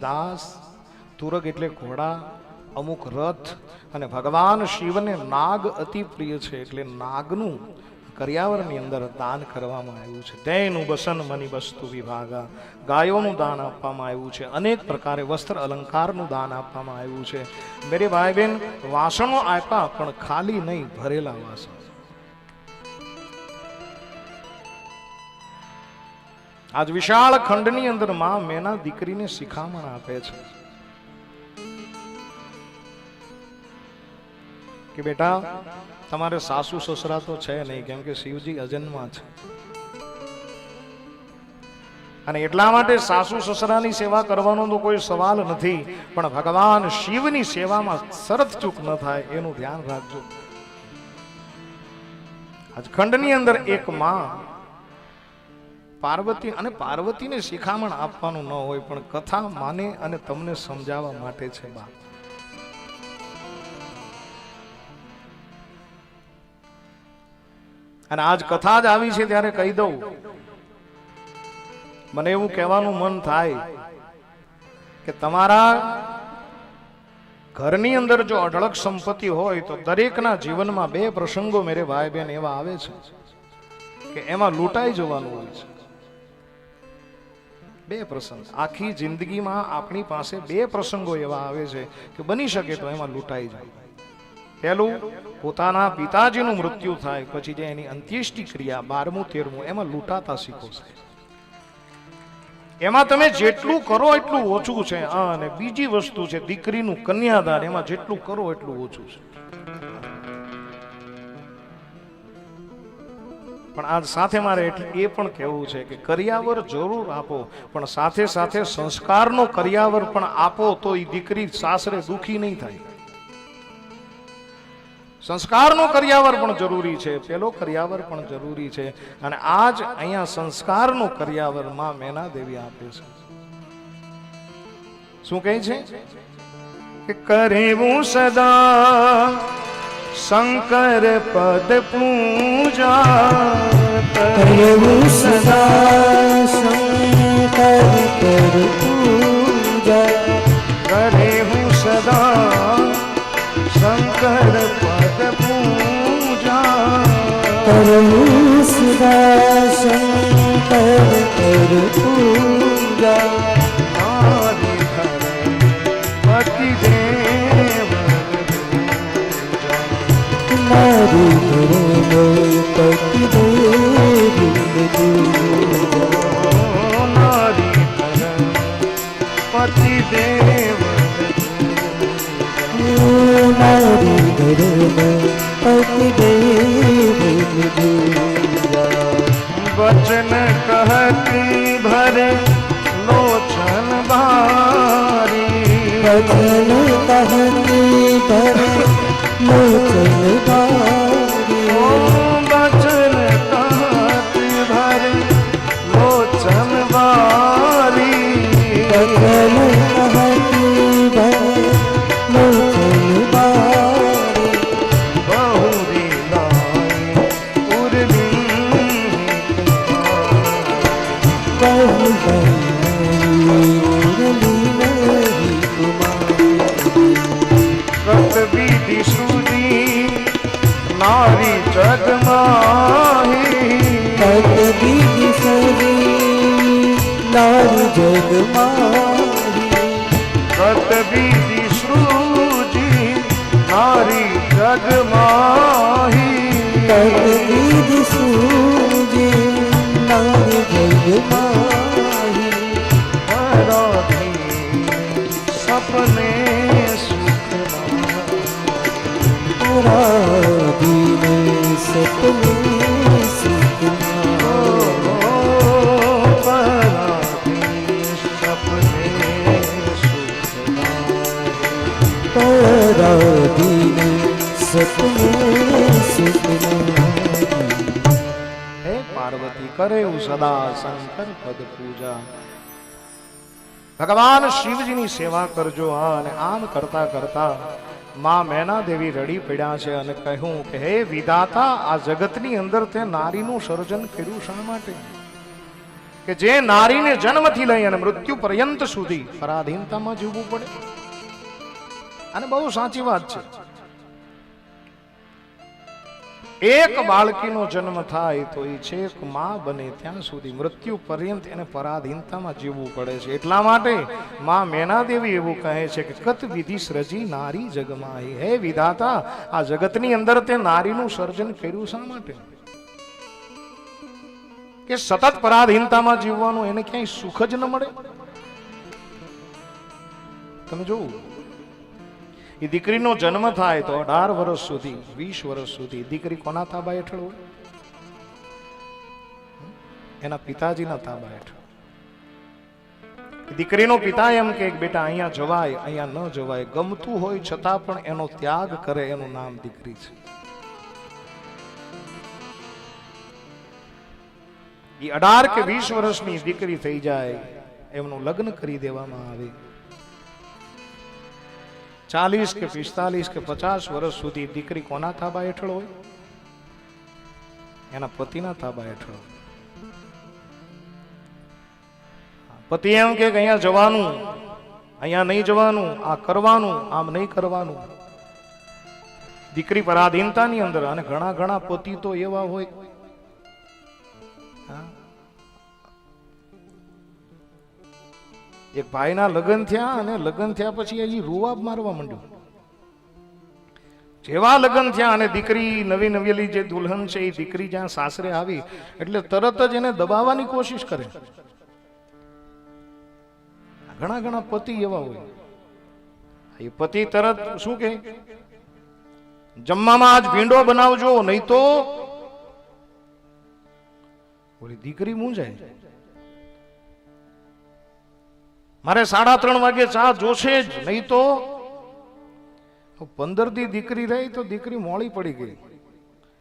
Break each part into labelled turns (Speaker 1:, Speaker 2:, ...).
Speaker 1: દાસ, તુરગ એટલે ઘોડા, અમુક રથ અને ભગવાન શિવને નાગ અતિ પ્રિય છે એટલે નાગનું કર્યાવરની અંદર દાન કરવામાં આવ્યું છે. તેનું બસન મની વસ્તુ વિભાગા, ગાયોનું દાન આપવામાં આવ્યું છે. અનેક પ્રકારે વસ્ત્ર અલંકારનું દાન આપવામાં આવ્યું છે. મેરે ભાઈ બહેન, વાસણો આપ્યા પણ ખાલી નહીં, ભરેલા વાસણ. આજ વિશાળ ખંડની અંદરમાં મેના દીકરીને શિખામણ આપે છે. કે બેટા, તમારે સાસુ સસરા તો છે નહીં, કેમ કે શિવજી અજન્મા છે. અને એટલા માટે સાસુ સસરાની સેવા કરવાનો તો કોઈ સવાલ નથી, પણ ભગવાન શિવની સેવામાં શરત ચૂક ન થાય એનું ધ્યાન રાખજો. આજ ખંડની અંદર એક માં પાર્વતી અને પાર્વતીને શિખામણ આપવાનું ન હોય પણ કથા માને અને તમને સમજાવવા માટે છે, બા. અને આજ કથા જ આવી છે ત્યારે કહી દઉં. મને એવું કહેવાનું મન થાય કે તમારા ઘરની અંદર જો અઢળક સંપત્તિ હોય તો દરેકના જીવનમાં બે પ્રસંગો મેરે ભાઈ બહેન એવા આવે છે કે એમાં લૂંટાઈ જવાનું હોય છે. બે પ્રસંગ. આખી જિંદગીમાં આપણી પાસે બે પ્રસંગો એવા આવે છે કે બની શકે તો એમાં લૂંટાઈ જાય. પહેલું, પોતાના પિતાજીનું મૃત્યુ થાય, પછી જે એની અંત્યેષ્ટિ ક્રિયા, બારમું, તેરમું, એમાં લૂંટાતા શીખો એમાં તમે જેટલું કરો એટલું ઓછું છે. અને બીજી વસ્તુ છે, દીકરીનું કન્યાદાન, એમાં જેટલું કરો એટલું ઓછું છે. પણ આજ સાથે મારે એટલે એ પણ કહેવું છે કે કરિયાવર જરૂર આપો, પણ સાથે સાથે સંસ્કારનો કરિયાવર પણ આપો તો એ દીકરી સાસરે દુખી નહીં થાય. સંસ્કારનો કરિયાવર પણ જરૂરી છે, પેલો કરિયાવર પણ જરૂરી છે, અને આજ અહીંયા સંસ્કારનો કરિયાવરમાં મેના દેવી આપે છે. શું કહે છે? કે કરેવું સદા શંકર પદ પૂજા
Speaker 2: કરવું સદા શંકર પર પૂજા.
Speaker 1: કરેવું સદા શંકર પદ પૂજા.
Speaker 2: કરવું સદા શંકર પર પૂજા.
Speaker 1: પતિ દેવ.
Speaker 2: મારી ઘરનો પતિ દેવી
Speaker 1: વચન કહતી ભરે લોચન ભારી નારી જગમાહી.
Speaker 2: બીજી સરી જગમારી
Speaker 1: કત વિધિ શ્રુજી નારી જગમાહી.
Speaker 2: બીજી સૂજે નારી જગમારી
Speaker 1: કરે સદા શંકર પદ પૂજા. ભગવાન શિવજીની સેવા કરજો આ અને આમ કરતા કરતા માં મેના દેવી રડી પડ્યા છે અને કહ્યું કે, હે વિધાતા, આ જગતની અંદર તે નારીનું સર્જન કર્યું શા માટે? કે જે નારીને જન્મથી લઈ અને મૃત્યુ પર્યંત સુધી પરાધીનતામાં જીવવું પડે? અને બહુ સાચી વાત છે. એક બાળકીનો જન્મ થાય તો એ છેકમાં બને ત્યાં સુધી મૃત્યુ પર્યંત એને પરાધીનતામાં જીવવું પડે છે. એટલા માટે માં મેનાદેવી એવું કહે છે કે, કત વિધિ સ્રજી નારી જગમાઈ હે વિધાતા, આ જગતની અંદર તે નારીનું સર્જન કર્યું શા માટે? કે સતત પરાધીનતામાં જીવવાનું એને ક્યાંય સુખ જ ન મળે? તમે જોવું. એ દીકરીનો જન્મ થાય તો અઢાર વર્ષ સુધી, વીસ વર્ષ સુધી, દીકરી કોના તાબા હેઠળ હોય? એના પિતાજીના તાબા હેઠળ. દીકરીનો પિતા એમ કે, બેટા, અહીંયા જવાય, અહીંયા ન જવાય. ગમતું હોય છતાં પણ એનો ત્યાગ કરે, એનું નામ દીકરી છે. એ અઢાર કે વીસ વર્ષની દીકરી થઈ જાય, એમનું લગ્ન કરી દેવામાં આવે. ચાલીસ કે પિસ્તાલીસ કે પચાસ વર્ષ સુધી દીકરી કોના થાબા હેઠળ હોય એના પતિના થાબા હેઠળ. પતિ એમ કે અહીંયા જવાનું, અહીંયા નહીં જવાનું, આ કરવાનું, આમ નહીં કરવાનું દીકરી પરાધીનતાની અંદર અને ઘણા ઘણા પતિ તો એવા હોય હા. એક ભાઈના લગ્ન થયા અને લગ્ન થયા પછી હજી રૂવાબ મારવા માંડ્યું. જેવા લગ્ન થયા અને દીકરી નવી નવેલી જે દુલ્હન છે એ દીકરી જ્યાં સાસરે આવી, એટલે તરત જ એને દબાવવાની કોશિશ કરે. ઘણા ઘણા પતિ એવા હોય. એ પતિ તરત શું કે જમવામાં આજ ભીંડો બનાવજો, નહીં તો? દીકરી મૂંઝાય. મારે સાડા ત્રણ વાગે ચા જોશે જ, નહીં તો? પંદર દી દીકરી રહી તો દીકરી મોડી પડી ગઈ.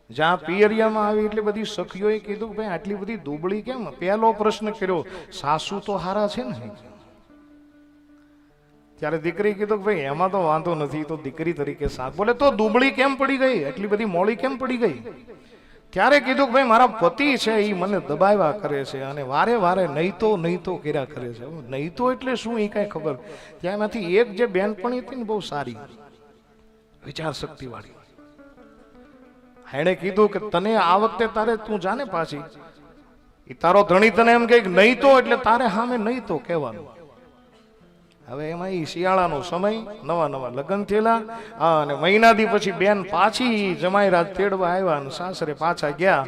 Speaker 1: જ્યાં પિયરિયામાં આવી એટલે બધી સખીઓએ કીધું, ભાઈ, આટલી બધી દુબળી કેમ? પહેલો પ્રશ્ન કર્યો, સાસુ તો હારા છે ને? ત્યારે દીકરી કીધું, ભાઈ, એમાં તો વાંધો નથી, તો દીકરી તરીકે સાસ બોલે, તો દુબળી કેમ પડી ગઈ? એટલી બધી મોડી કેમ પડી ગઈ? ત્યારે કીધું કે ભાઈ, મારા પતિ છે એ મને દબાવ્યા કરે છે અને વારે વારે નહીં તો નહીં તો કર્યા કરે છે. નહીં તો એટલે શું એ કાંઈ ખબર? ત્યાંમાંથી એક જે બેનપણી હતી ને બહુ સારી વિચાર શક્તિ વાળી એણે કીધું કે તને આ વખતે તારે તું જાને પાછી? એ તારો ધણી તને એમ કે નહીં તો એટલે તારે સામે નહીં તો કહેવાનું. હવે એમાં એ શિયાળાનો સમય, નવા નવા લગ્ન થયેલા. અને મહિનાથી પછી બેન પાછી જમાઈ રાત તેડવા આવ્યા અને સાસરે પાછા ગયા.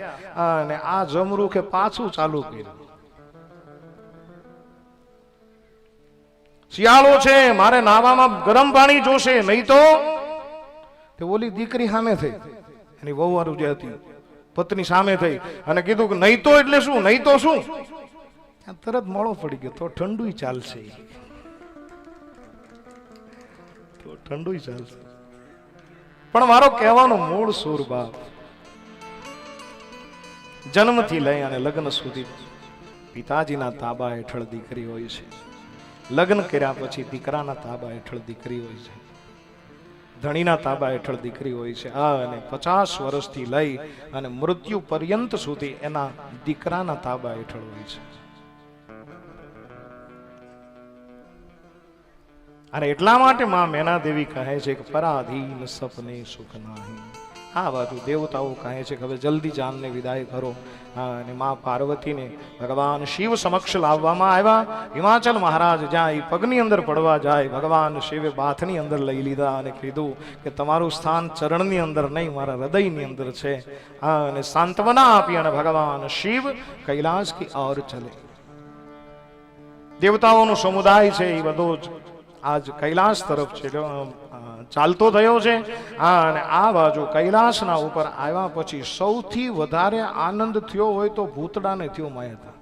Speaker 1: અને આ જમરૂ કે પાછું ચાલુ કર્યું. શિયાળો છે, મારે નાવામાં ગરમ પાણી જોશે, નહીં તો? તે ઓલી દીકરી સામે થઈ. એની વહુવારું જે હતી, પત્ની સામે થઈ અને કીધું કે નહીં તો એટલે શું, નહીં તો શું? તરત મોડો પડી ગયો, તો ઠંડુ ચાલશે. ઠંડુ ચાલશે. પણ મારો કહેવાનો મૂળ સૂર બાપ જન્મથી લઈ અને લગ્ન સુધી પિતાજીના તાબા હેઠળ દીકરી હોય છે. લગ્ન કર્યા પછી દીકરાના તાબા હેઠળ દીકરી હોય છે. ધણીના તાબા હેઠળ દીકરી હોય છે. આ અને પચાસ વર્ષથી લઈ અને મૃત્યુ પર્યંત સુધી એના દીકરાના તાબા હેઠળ હોય છે. અને એટલા માટે માં મેના દેવી કહે છે કે પરાધીન સપને સુખ નાહી. આ બાજુ દેવતાઓ કહે છે કે હવે જલ્દી જાનને વિદાય કરો. અને મા પાર્વતીને ભગવાન શિવ સમક્ષ લાવવામાં આવ્યા. હિમાચલ મહારાજ જ્યાં એ પગની અંદર પડવા જાય, ભગવાન શિવે બાથની અંદર લઈ લીધા અને કીધું કે તમારું સ્થાન ચરણની અંદર નહીં, મારા હૃદયની અંદર છે. અને સાંત્વના આપી અને ભગવાન શિવ કૈલાસ કી ઓર ચલે. દેવતાઓનો સમુદાય છે એ બધો જ આજ કૈલાસ તરફ છે. ચાલતો થયો છે. અને આ બાજુ કૈલાસના ઉપર આવ્યા પછી સૌથી વધારે આનંદ થયો હોય તો ભૂતડાને થયો માયાતા